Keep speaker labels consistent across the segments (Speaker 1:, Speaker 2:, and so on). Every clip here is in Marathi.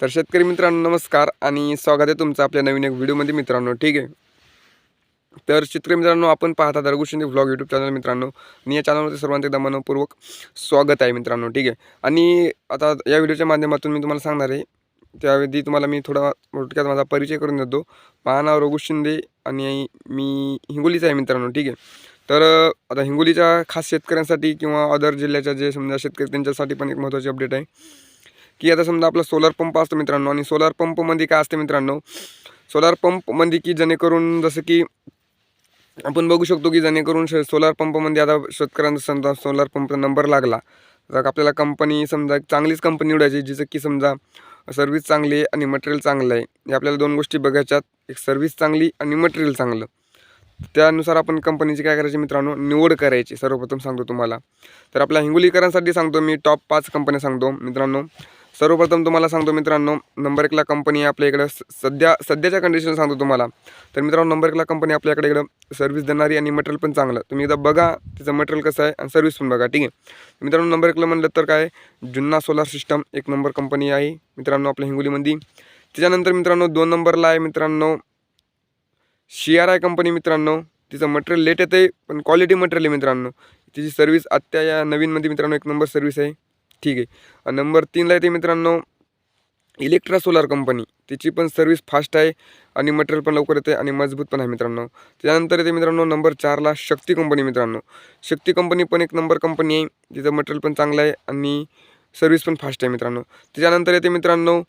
Speaker 1: तर शेतकरी मित्रांनो नमस्कार आणि स्वागत आहे तुमचं आपल्या नवीन एक व्हिडिओमध्ये मित्रांनो ठीक आहे? तर शेतकरी मित्रांनो आपण पाहता दरगुशिंदे व्लॉग यूट्यूब चॅनल मित्रांनो आणि या चॅनलमध्ये सर्वांचं एकदा मनपूर्वक स्वागत आहे मित्रांनो ठीक आहे? आणि आता या व्हिडिओच्या माध्यमातून मी तुम्हाला सांगणार आहे त्यावेळी तुम्हाला मी थोडा थोडक्यात माझा परिचय करून देतो. माझं नाव रघु शिंदे आणि मी हिंगोलीचा आहे मित्रांनो ठीक आहे? तर आता हिंगोलीच्या खास शेतकऱ्यांसाठी किंवा अदर जिल्ह्याच्या जे समजा शेतकरी त्यांच्यासाठी पण एक महत्त्वाची अपडेट आहे. की आता समजा आपला सोलार पंप असतो मित्रांनो आणि सोलार पंपमध्ये काय असते मित्रांनो? सोलार पंपमध्ये की जेणेकरून जसं की आपण बघू शकतो की जेणेकरून श सोलार पंपमध्ये आता शेतकऱ्यांचा समजा सोलार पंपचा नंबर लागला. तर आपल्याला कंपनी समजा एक चांगलीच कंपनी निवडायची जिचं की समजा सर्व्हिस चांगली आहे आणि मटेरियल चांगलं आहे. हे आपल्याला दोन गोष्टी बघायच्यात. एक सर्व्हिस चांगली आणि मटेरियल चांगलं. त्यानुसार आपण कंपनीची काय करायची मित्रांनो? निवड करायची. सर्वप्रथम सांगतो तुम्हाला. तर आपल्या हिंगोलीकरांसाठी सांगतो मी टॉप पाच कंपन्या सांगतो मित्रांनो. सर्वप्रथम तुम्हाला सांगतो मित्रांनो नंबर एकला कंपनी आपल्या इकडं. स- सध्या सध्याच्या कंडिशन सांगतो तुम्हाला. तर मित्रांनो नंबर एकला कंपनी आपल्याकडे इकडं सर्व्हिस देणारी आणि मटेरियल पण चांगलं. तुम्ही एकदा बघा तिचं मटेरियल कसं आहे आणि सर्व्हिस पण बघा ठीक आहे? मित्रांनो नंबर एकला म्हणलं तर काय? जुन्ना सोलार सिस्टम एक नंबर कंपनी आहे. मित्रांनो आपल्या हिंगोलीमध्ये त्याच्यानंतर मित्रांनो दोन नंबरला आहे मित्रांनो शी आर आय कंपनी मित्रांनो. तिचं मटेरियल लेट येते पण क्वालिटी मटेरियल आहे मित्रांनो. तिची सर्व्हिस आत्ता या नवीनमध्ये मित्रांनो एक नंबर सर्व्हिस आहे. ठीक आहे. नंबर तीनला येते मित्रांनो इलेक्ट्रा सोलार कंपनी. तिची पण सर्व्हिस फास्ट आहे आणि मटेरियल पण लवकर येते आणि मजबूत पण आहे मित्रांनो. त्यानंतर येते मित्रांनो नंबर चारला शक्ती कंपनी मित्रांनो. शक्ती कंपनी पण एक नंबर कंपनी आहे. तिचं मटेरियल पण चांगलं आहे आणि सर्व्हिस पण फास्ट आहे मित्रांनो. त्याच्यानंतर येते मित्रांनो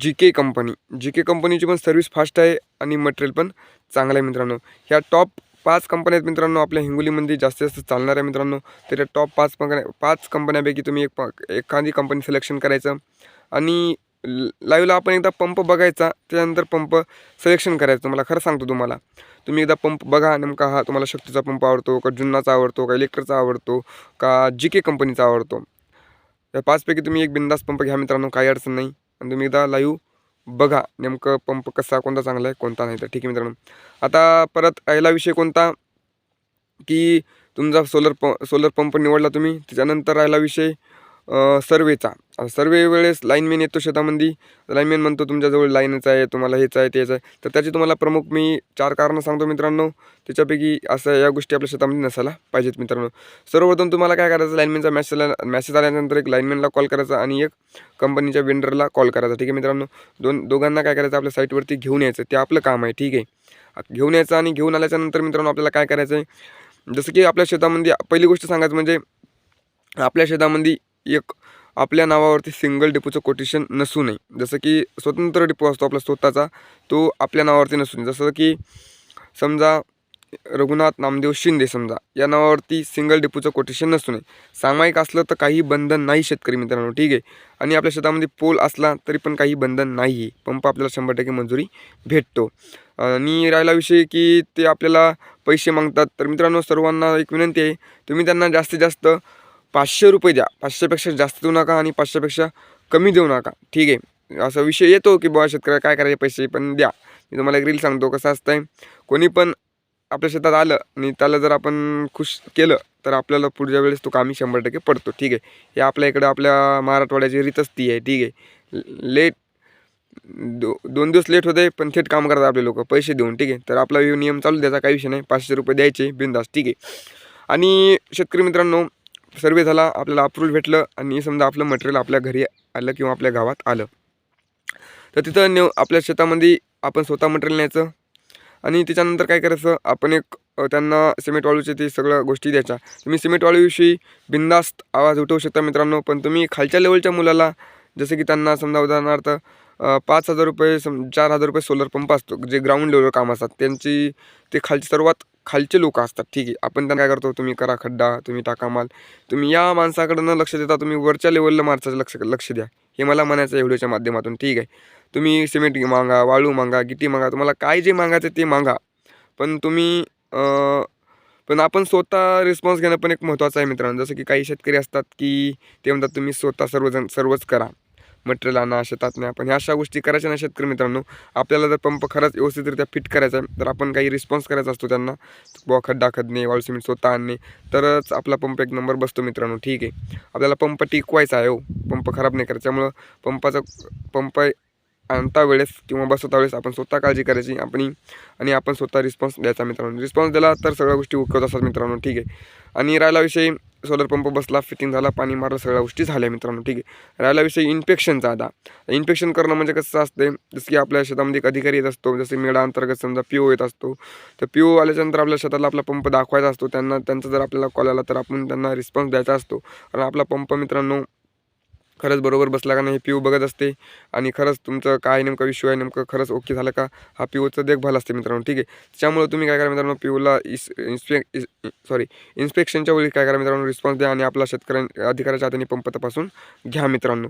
Speaker 1: जी के कंपनी. जी के कंपनीची पण सर्व्हिस फास्ट आहे आणि मटेरियल पण चांगलं आहे मित्रांनो. ह्या टॉप पाच कंपन्या आहेत मित्रांनो आपल्या हिंगोलीमध्ये जास्तीत जास्त चालणार आहे मित्रांनो. तर टॉप पाच कंपन्या पाच कंपन्यापैकी तुम्ही एक प- एखादी कंपनी सिलेक्शन करायचं. आणि लाईव्हला आपण एकदा पंप बघायचा त्याच्यानंतर पंप सिलेक्शन करायचं. तुम्हाला खरं सांगतो तुम्हाला. तुम्ही एकदा पंप बघा नेमका हा तुम्हाला शक्तीचा पंप आवडतो का जुन्नाचा आवडतो का इलेक्ट्रचा आवडतो का जी के कंपनीचा आवडतो. या पाचपैकी तुम्ही एक बिंदास पंप घ्या मित्रांनो काही अडचण नाही. आणि तुम्ही एकदा लाईव्ह बघा नेमकं पंप कसा कोणता चांगला आहे कोणता नाही तर ठीक आहे मित्रांनो. आता परत राहिला विषय कोणता? की तुमचा सोलर प सोलर पंप निवडला तुम्ही त्याच्यानंतर राहिला विषय. सर्वेचा. सर्वे वेळेस लाईनमॅन येतो शेतामध्ये लाईनमॅन म्हणतो तुमच्याजवळ लाईनच आहे तुम्हाला हेच आहे तेच आहे. तर त्याची तुम्हाला प्रमुख मी चार कारणं सांगतो मित्रांनो. त्याच्यापैकी असं या गोष्टी आपल्या शेतामध्ये नसायला पाहिजेत मित्रांनो. सर्वप्रथम तुम्हाला काय करायचं लाईनमॅनचा मॅसेज आला मॅसेज आल्यानंतर एक लाईनमॅनला कॉल करायचा आणि एक कंपनीच्या वेंडरला कॉल करायचा. ठीक आहे मित्रांनो? दोन दोघांना काय करायचं आपल्या साईटवरती घेऊन यायचं. ते आपलं काम आहे. ठीक आहे? घेऊन यायचं आणि घेऊन आल्याच्यानंतर मित्रांनो आपल्याला काय करायचं आहे जसं की आपल्या शेतामध्ये पहिली गोष्ट सांगायचं म्हणजे आपल्या शेतामध्ये एक आपल्या नावावरती सिंगल डिपोचं कोटेशन नसू नये जसं की स्वतंत्र डिपो असतो आपला स्वतःचा तो आपल्या नावावरती नसू नये जसं की समजा रघुनाथ नामदेव शिंदे समजा या नावावरती सिंगल डिपोचं कोटेशन नसू नये सामायिक असलं तर काही बंधन नाही शेतकरी मित्रांनो ठीक आहे? आणि आपल्या शेतामध्ये पोल असला तरी पण काही बंधन नाही आहे पंप आपल्याला शंभर टक्के मंजुरी भेटतो. आणि राहिला विषय की ते आपल्याला पैसे मागतात तर मित्रांनो सर्वांना एक विनंती आहे तुम्ही त्यांना जास्तीत जास्त पाचशे रुपये द्या. पाचशेपेक्षा जास्त देऊ नका आणि पाचशेपेक्षा कमी देऊ नका. ठीक आहे? असा विषय येतो की बुवा शेतकऱ्या काय करायचे पैसे पण द्या. मी तुम्हाला एक रील सांगतो कसं असतंय. कोणी पण आपल्या शेतात आलं आणि त्याला जर आपण खुश केलं तर आपल्याला पुढच्या वेळेस तो कामी शंभर टक्के पडतो. ठीक आहे? हे आपल्या इकडं आपल्या मराठवाड्याची रीतच ती आहे. ठीक आहे? लेट दो दोन दिवस लेट होते पण थेट काम करतात आपले लोक. पैसे देऊन. ठीक आहे? तर आपला नियम चालू द्यायचा काही विषय नाही. पाचशे रुपये द्यायचे बिंदास. ठीक आहे? आणि शेतकरी मित्रांनो सर्वे झाला आपल्याला अप्रूव्हल भेटलं आणि समजा आपलं मटेरियल आपल्या घरी आलं किंवा आपल्या गावात आलं. तर तिथं नेऊ आपल्या शेतामध्ये आपण स्वतः मटेरियल न्यायचं आणि त्याच्यानंतर काय करायचं आपण एक त्यांना सिमेंट वाळूचे ते सगळ्या गोष्टी द्यायच्या. तुम्ही सिमेंट वाळूविषयी बिंदास्त आवाज उठवू शकता मित्रांनो पण तुम्ही खालच्या लेवलच्या मुलाला जसं की त्यांना समजा उदाहरणार्थ पाच हजार रुपये सम चार हजार रुपये सोलर पंप असतो जे ग्राउंड लेवलवर काम असतात. त्यांची ते खालची सर्वात खालचे लोक असतात. ठीक आहे. आपण त्यांना काय करतो? तुम्ही करा खड्डा तुम्ही टाका माल. तुम्ही या माणसाकडं न लक्ष देता तुम्ही वरच्या लेवलला माणसाचं लक्ष लक्ष द्या. हे मला म्हणायचं आहे व्हिडिओच्या माध्यमातून. ठीक आहे. तुम्ही सिमेंट मागा वाळू मागा गिटी मागा तुम्हाला काय जे मागायचं ते मागा. पण तुम्ही पण आपण स्वतः रिस्पॉन्स घेणं पण एक महत्त्वाचं आहे मित्रांनो. जसं की काही शेतकरी असतात की ते म्हणतात तुम्ही स्वतः सर्वजण सर्वच करा. मटेरियल आणा शेतात नाही पण ह्या अशा गोष्टी करायच्या नाही शेतकरी मित्रांनो. आपल्याला जर पंप खरंच व्यवस्थितरित्या फिट करायचा आहे तर आपण काही रिस्पॉन्स करायचा असतो त्यांना. बुवा खड्डा खदणे वाळू सिमेंट स्वतः आणणे तरच आपला पंप एक नंबर बसतो मित्रांनो ठीक आहे. आपल्याला पंप टिकवायचा आहे हो. पंप खराब नाही करायचा. त्यामुळं पंपाचा पंप आणता वेळेस किंवा बसवता वेळेस आपण स्वतः काळजी करायची आपणी आणि आपण स्वतः रिस्पॉन्स द्यायचा मित्रांनो. रिस्पॉन्स दिला तर सगळ्या गोष्टी उकळत असतात मित्रांनो ठीक आहे. आणि राहिला विषयी सोलर पंप बसला फिटिंग झाला पाणी मारलं सगळ्या गोष्टी झाल्या मित्रांनो ठीक आहे. राहिला विषय इन्फेक्शनचा आता इन्फेक्शन करणं म्हणजे कसं असते जसं की आपल्या शेतामध्ये एक अधिकारी येत असतो जसे मेळा अंतर्गत समजा पी ओ येत असतो तर पी ओ आल्याच्यानंतर आपल्या शेताला आपला पंप दाखवायचा असतो त्यांना त्यांचा जर आपल्याला कॉल आला तर आपण त्यांना रिस्पॉन्स द्यायचा असतो. कारण आपला पंप मित्रांनो खरंच बरोबर बसला का नाही हे पी बघत असते. आणि खरंच तुमचं काय नेमका इश्यू आहे नेमकं खरंच ओके झालं का? हा पी ओचं देखभाल असते मित्रांनो ठीक आहे? त्यामुळं तुम्ही काय करा मित्रांनो पी ओला इस इन्स्पे सॉरी इन्स्पेक्शनच्या वेळी काय करा मित्रांनो रिस्पॉन्स द्या आणि आपला शेतकऱ्यां अधिकाऱ्याच्या हाताने पंप तपासून घ्या मित्रांनो.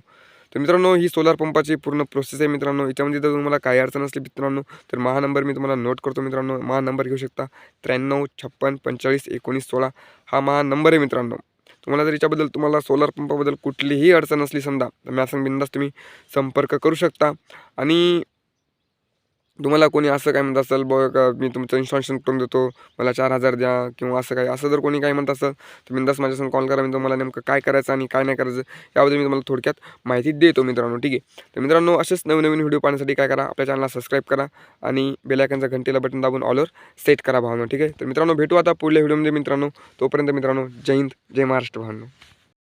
Speaker 1: तर मित्रांनो ही सोलार पंपाची पूर्ण प्रोसेस आहे मित्रांनो. याच्यामध्ये जर तुम्हाला काही अडचण असली मित्रांनो तर महा नंबर मी तुम्हाला नोट करतो मित्रांनो. महा नंबर घेऊ शकता त्र्याण्णव छप्पन पंचेचाळीस एकोणीस सोळा. हा महा नंबर आहे मित्रांनो. तुम्हाला जर याच्याबद्दल तुम्हाला सोलार पंपाबद्दल कुठलीही अडचण असली समजा तर मॅसंग बिंदास तुम्ही संपर्क करू शकता. आणि तुम्हाला कोणी असं काय म्हणत असेल ब का मी तुमचं इन्स्टॉलेशन करून देतो मला चार हजार द्या किंवा असं काय असं जर कोणी काय म्हणत असेल तर बिंदास माझ्यासंग कॉल करा मी तुम्हाला नेमकं काय करायचं आणि काय नाही करायचं याबद्दल मी तुम्हाला थोडक्यात माहिती देतो मित्रांनो ठीक आहे? तर मित्रांनो असेच नवीन नवीन व्हिडिओ पाहण्यासाठी काय करा आपल्या चॅनलला सबस्क्राईब करा आणि बेलायकनचा घंटेला बटन दाबून ऑलवर सेट करा भावनो ठीक आहे? तर मित्रांनो भेटू आता पुढल्या व्हिडिओमध्ये मित्रांनो तोपर्यंत मित्रांनो जय हिंद जय महाराष्ट्र भावनो.